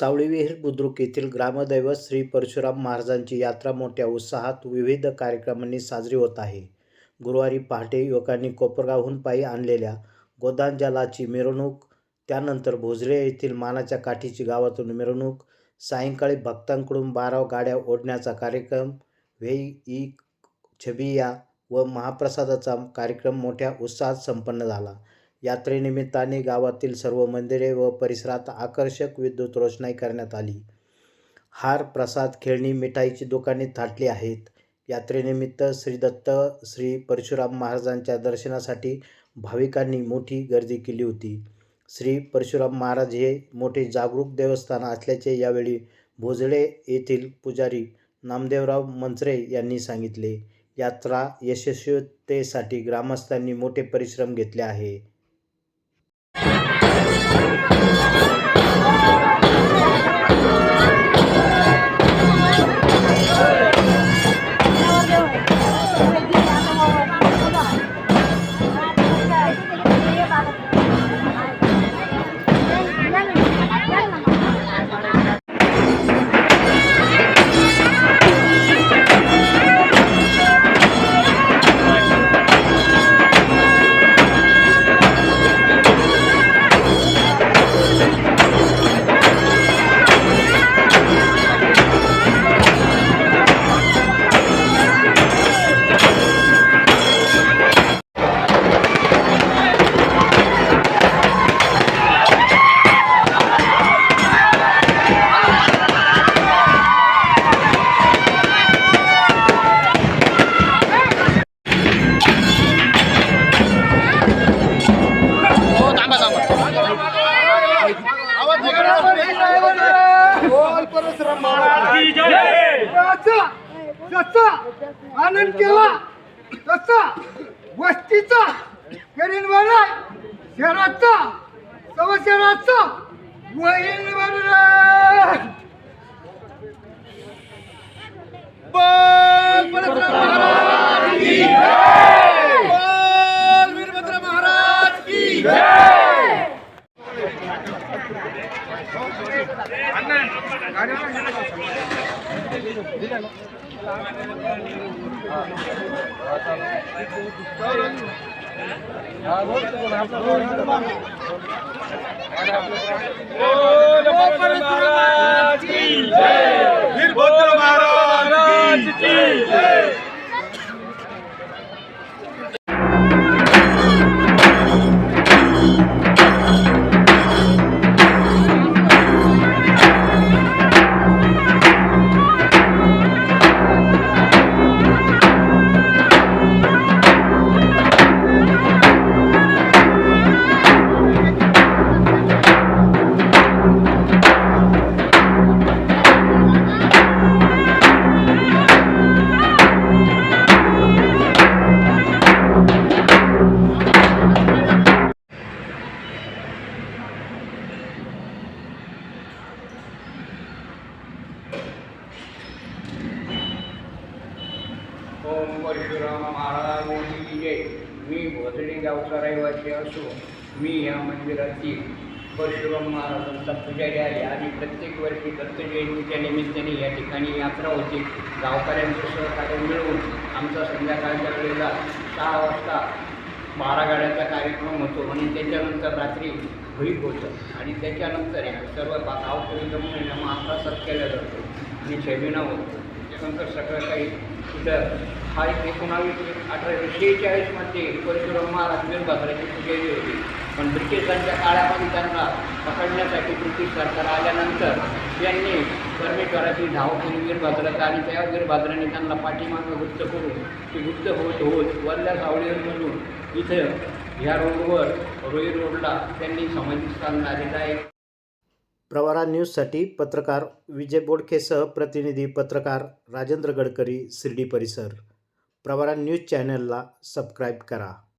सावळीविहीर बुद्रुक येथील ग्रामदैवत श्री परशुराम महाराजांची यात्रा मोठ्या उत्साहात विविध कार्यक्रमांनी साजरी होत आहे. गुरुवारी पहाटे युवकांनी कोपरगावहून पायी आणलेल्या गोदांजलाची मिरवणूक त्यानंतर भोजरे येथील मानाच्या काठीची गावातून मिरवणूक सायंकाळी भक्तांकडून बारा गाड्या ओढण्याचा कार्यक्रम व्हेई ई छबिया व महाप्रसादाचा कार्यक्रम मोठ्या उत्साहात संपन्न झाला. यात्रेनिमित्ताने गावातील सर्व मंदिरे व परिसरात आकर्षक विद्युत रोषणाई करण्यात आली. हार प्रसाद खेळणी मिठाईची दुकाने थाटली आहेत. यात्रेनिमित्त श्री दत्त श्री परशुराम महाराजांच्या दर्शनासाठी भाविकांनी मोठी गर्दी केली होती. श्री परशुराम महाराज हे मोठे जागरूक देवस्थान असल्याचे यावेळी भोजळे येथील पुजारी नामदेवराव मंचरे यांनी सांगितले. यात्रा यशस्वीतेसाठी ग्रामस्थांनी मोठे परिश्रम घेतले आहे. Ah! जसा आनंद केला. तसा वस्तीचा करीन मला शहराचा सव शहराचा वहीन बनला बोल परशुराम महाराज की जय बोल वीरभद्र महाराज की जय महाराज की जय वीरभद्र महाराज की जय परशुराम महाराजांची जय मी भोसडी गावचा रहिवासी असून मी या मंदिरातील परशुराम महाराजांचा पुजारी आहे. आणि प्रत्येक वर्षी दत्तजयंतीच्या निमित्ताने या ठिकाणी यात्रा होते. गावकऱ्यांचं सहकार्य मिळवून आमचा संध्याकाळच्या वेळेला सहा वाजता बारा गाड्याचा कार्यक्रम होतो आणि त्याच्यानंतर रात्री भरीप होतं. आणि त्याच्यानंतर या सर्व गावकरी जमून या महाप्रसाद केला जातो. आणि छबिना होतो. नंतर सगळं काही तिथं हा एक एकोणावीस अठराशे शेहेचाळीसमध्ये परशुराम महाराज बाजाराची पुजारी होती. पण ब्रिटिशांच्या काळामध्ये त्यांना पकडण्यासाठी ब्रिटिश सरकार आल्यानंतर त्यांनी परमेश्वराची धाव केली बाजाराचा आणि त्या वीरभद्राने त्यांना पाठीमागं गुप्त करून ती गुप्त होत होत वरल्या सावळीवरून इथं ह्या रोडवर रोई रोडला त्यांनी समाधी स्थान आलेला आहे. प्रवारा न्यूजसाठी पत्रकार विजय बोडखेसह प्रतिनिधी पत्रकार राजेंद्र गडकरी शिर्डी परिसर. प्रवारा न्यूज चॅनलला सबस्क्राईब करा.